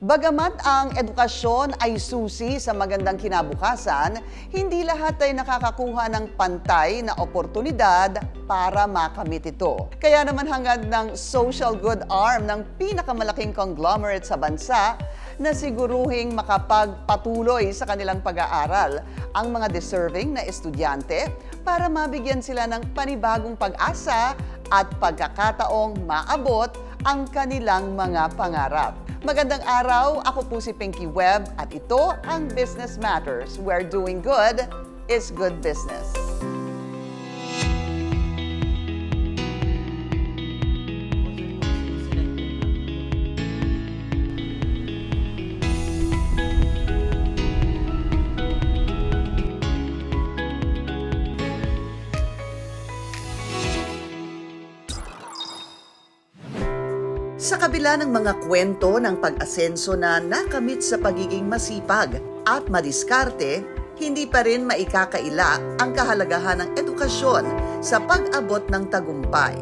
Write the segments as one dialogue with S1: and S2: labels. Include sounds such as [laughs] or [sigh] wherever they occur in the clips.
S1: Bagamat ang edukasyon ay susi sa magandang kinabukasan, hindi lahat ay nakakakuha ng pantay na oportunidad para makamit ito. Kaya naman hangad ng social good arm ng pinakamalaking conglomerate sa bansa na siguruhing makapagpatuloy sa kanilang pag-aaral ang mga deserving na estudyante para mabigyan sila ng panibagong pag-asa at pagkakataong maabot ang kanilang mga pangarap. Magandang araw, ako po si Pinky Webb at ito ang Business Matters where doing good is good business. Sa kabila ng mga kwento ng pag-asenso na nakamit sa pagiging masipag at madiskarte, hindi pa rin maikakaila ang kahalagahan ng edukasyon sa pag-abot ng tagumpay.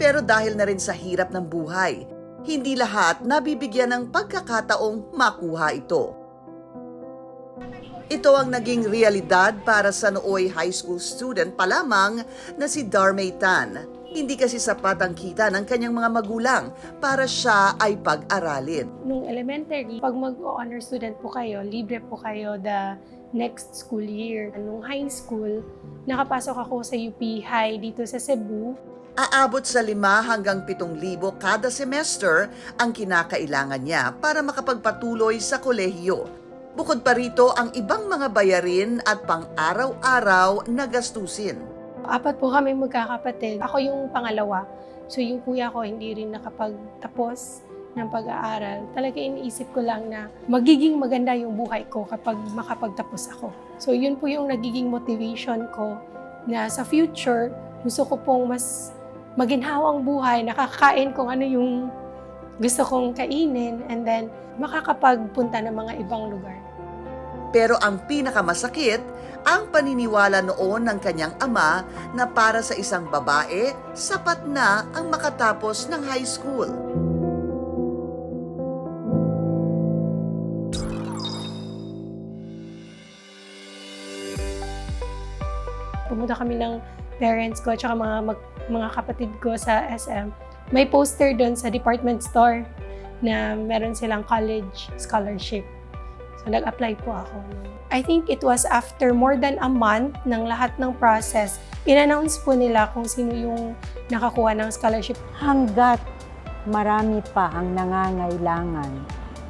S1: Pero dahil na rin sa hirap ng buhay, hindi lahat nabibigyan ng pagkakataong makuha ito. Ito ang naging realidad para sa nooy high school student pa lamang na si Darmay Tan. Hindi kasi sapat ang kita ng kanyang mga magulang para siya ay pag-aralin.
S2: Nung elementary, pag mag-honor student po kayo, libre po kayo the next school year. Nung high school, nakapasok ako sa UP High dito sa Cebu.
S1: Aabot sa 5 hanggang 7,000 kada semester ang kinakailangan niya para makapagpatuloy sa kolehiyo. Bukod pa rito ang ibang mga bayarin at pang-araw-araw na gastusin.
S2: Apat po kami magkakapatid. Ako yung pangalawa. So yung kuya ko hindi rin nakapagtapos ng pag-aaral. Talaga iniisip ko lang na magiging maganda yung buhay ko kapag makapagtapos ako. So yun po yung nagiging motivation ko na sa future, gusto ko pong mas maginhawang buhay, nakakain kung ano yung gusto kong kainin and then makakapagpunta ng mga ibang lugar.
S1: Pero ang pinakamasakit, ang paniniwala noon ng kanyang ama na para sa isang babae, sapat na ang makatapos ng high school.
S2: pumunta kami ng parents ko at mga, mag- mga kapatid ko sa SM. May poster doon sa department store na meron silang college scholarship. So, nag-apply po ako. I think it was after more than a month ng lahat ng process, in-announce po nila kung sino yung nakakuha ng scholarship.
S3: hanggat marami pa ang nangangailangan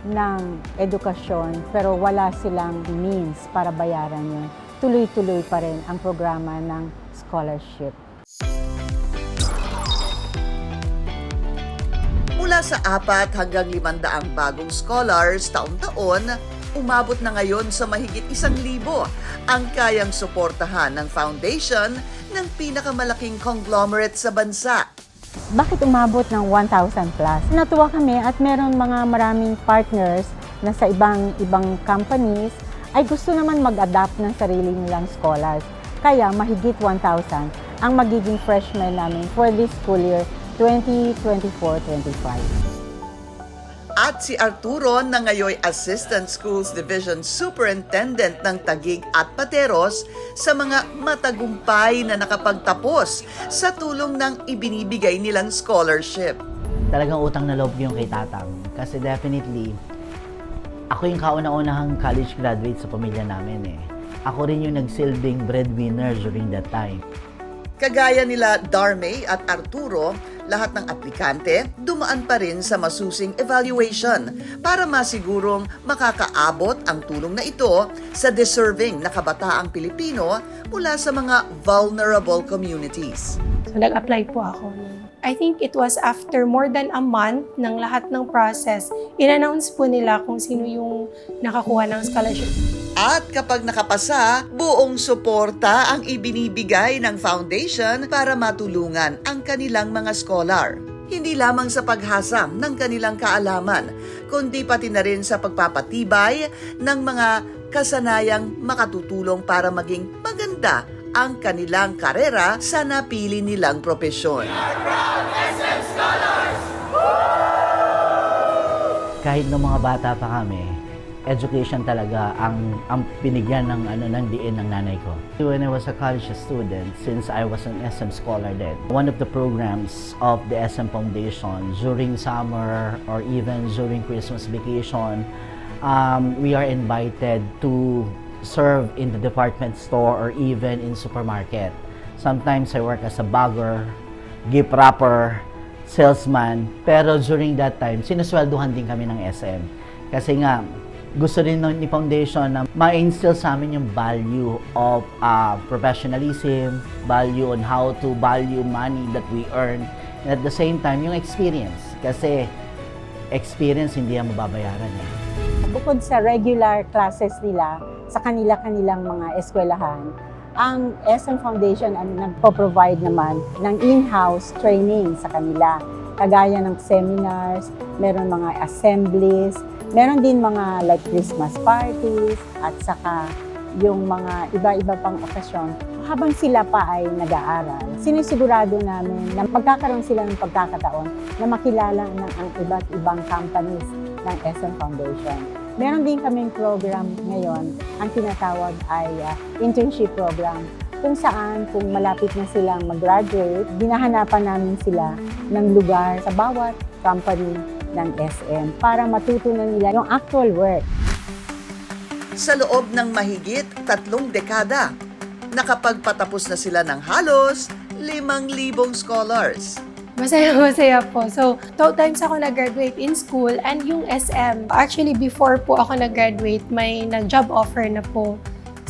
S3: ng edukasyon pero wala silang means para bayaran yun, tuloy-tuloy pa rin ang programa ng scholarship.
S1: Mula sa apat hanggang limandaang bagong scholars taon-taon, umabot na ngayon sa mahigit isang libo ang kayang suportahan ng foundation ng pinakamalaking conglomerate sa bansa.
S3: Bakit umabot ng 1,000 plus? Natuwa kami at meron mga maraming partners na sa ibang ibang companies ay gusto naman mag-adapt ng sarili nilang scholars. Kaya mahigit 1,000 ang magiging freshmen namin for this school year 2024-25.
S1: At si Arturo na ngayoy Assistant Schools Division Superintendent ng Tagig at Pateros sa mga matagumpay na nakapagtapos sa tulong ng ibinibigay nilang scholarship.
S4: talagang utang na loob yung kay Tatang. Kasi definitely, ako yung kauna-unahang college graduate sa pamilya namin eh. Ako rin yung nagsilbing breadwinner during that time.
S1: Kagaya nila Darmay at Arturo, lahat ng aplikante dumaan pa rin sa masusing evaluation para masigurong makakaabot ang tulong na ito sa deserving na kabataang Pilipino mula sa mga vulnerable communities.
S2: So, nag-apply po ako. I think it was after more than a month ng lahat ng process, in-announce po nila kung sino yung nakakuha ng scholarship.
S1: At kapag nakapasa, buong suporta ang ibinibigay ng foundation para matulungan ang kanilang mga scholar. Hindi lamang sa paghasam ng kanilang kaalaman, kundi pati na rin sa pagpapatibay ng mga kasanayang makatutulong para maging maganda ang kanilang karera sa napili nilang propesyon.
S4: kahit nung mga bata pa kami, education talaga ang ang binigyan ng ano ng diin ng nanay ko. When I was a college student, since I was an SM scholar then, one of the programs of the SM Foundation during summer or even during Christmas vacation, um, we are invited to serve in the department store or even in supermarket. Sometimes I work as a bagger, gift wrapper, salesman. Pero during that time, sinusweldohan din kami ng SM. Kasi nga, gusto rin ni Foundation na ma-instill sa amin yung value of uh, professionalism, value on how to value money that we earn, and at the same time, yung experience. Kasi experience hindi yan mababayaran eh.
S3: Bukod sa regular classes nila sa kanila-kanilang mga eskwelahan, ang SM Foundation ang nagpo-provide naman ng in-house training sa kanila. Kagaya ng seminars, meron mga assemblies, meron din mga like Christmas parties, at saka yung mga iba-iba pang okasyon. Habang sila pa ay nag-aaral, sinisigurado namin na magkakaroon sila ng pagkakataon na makilala ng ang iba't ibang companies ng SM Foundation. Meron din kaming program ngayon, ang tinatawag ay uh, internship program, kung saan kung malapit na silang mag-graduate, dinahanapan namin sila ng lugar sa bawat company ng SM para matutunan nila yung actual work.
S1: Sa loob ng mahigit tatlong dekada, nakapagpatapos na sila ng halos 5,000 scholars.
S2: Masaya, [laughs] masaya po. So, two times ako nag-graduate in school and yung SM, actually before po ako nag-graduate, may nag-job offer na po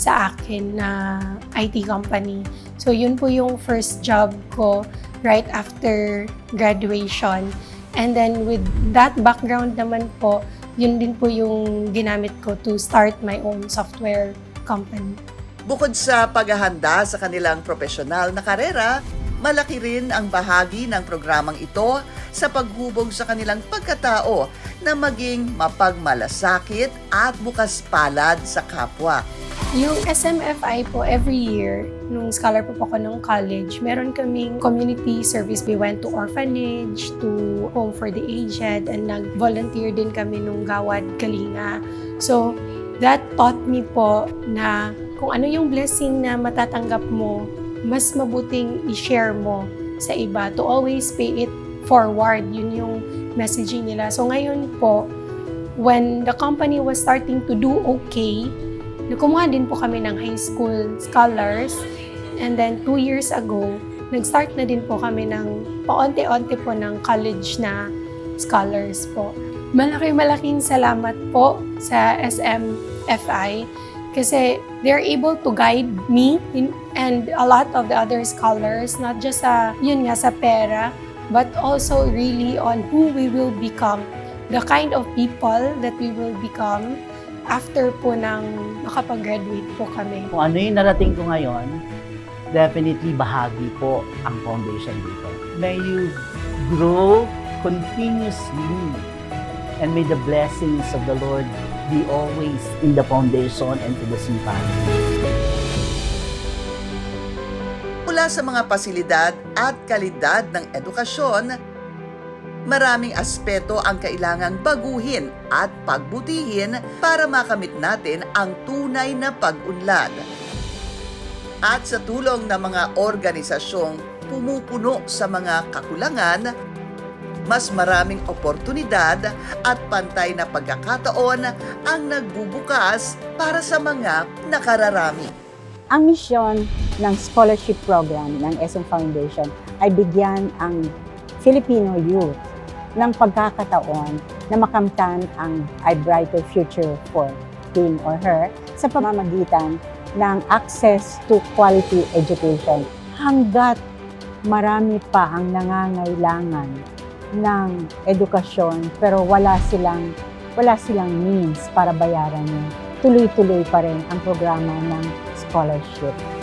S2: sa akin na IT company. So, yun po yung first job ko right after graduation. And then with that background naman po, yun din po yung ginamit ko to start my own software company.
S1: Bukod sa paghahanda sa kanilang profesional na karera, malaki rin ang bahagi ng programang ito sa paghubog sa kanilang pagkatao na maging mapagmalasakit at bukas palad sa kapwa.
S2: Yung SMFI po, every year, nung scholar po ako ng college, meron kaming community service. We went to orphanage, to home for the aged, and nag-volunteer din kami nung Gawad Kalinga. So, that taught me po na kung ano yung blessing na matatanggap mo, mas mabuting i-share mo sa iba to always pay it forward. Yun yung messaging nila. So, ngayon po, when the company was starting to do okay, Kumuha din po kami ng high school scholars. And then, two years ago, nag-start na din po kami ng paonti-onti po ng college na scholars po. Malaki-malaking salamat po sa SMFI kasi they're able to guide me in, and a lot of the other scholars, not just sa, yun nga, sa pera, but also really on who we will become, the kind of people that we will become after po ng makapag-graduate po kami.
S4: Kung ano yung narating ko ngayon, definitely bahagi po ang foundation dito. May you grow continuously and may the blessings of the Lord be always in the foundation and to the simpan.
S1: Mula sa mga pasilidad at kalidad ng edukasyon, maraming aspeto ang kailangang baguhin at pagbutihin para makamit natin ang tunay na pag-unlad. At sa tulong ng mga organisasyong pumupuno sa mga kakulangan, mas maraming oportunidad at pantay na pagkakataon ang nagbubukas para sa mga nakararami.
S3: Ang misyon ng scholarship program ng SM Foundation ay bigyan ang Filipino youth ng pagkakataon na makamtan ang a brighter future for him or her sa pamamagitan ng access to quality education hanggat marami pa ang nangangailangan ng edukasyon pero wala silang wala silang means para bayaran yun. Tuloy-tuloy pa rin ang programa ng scholarship.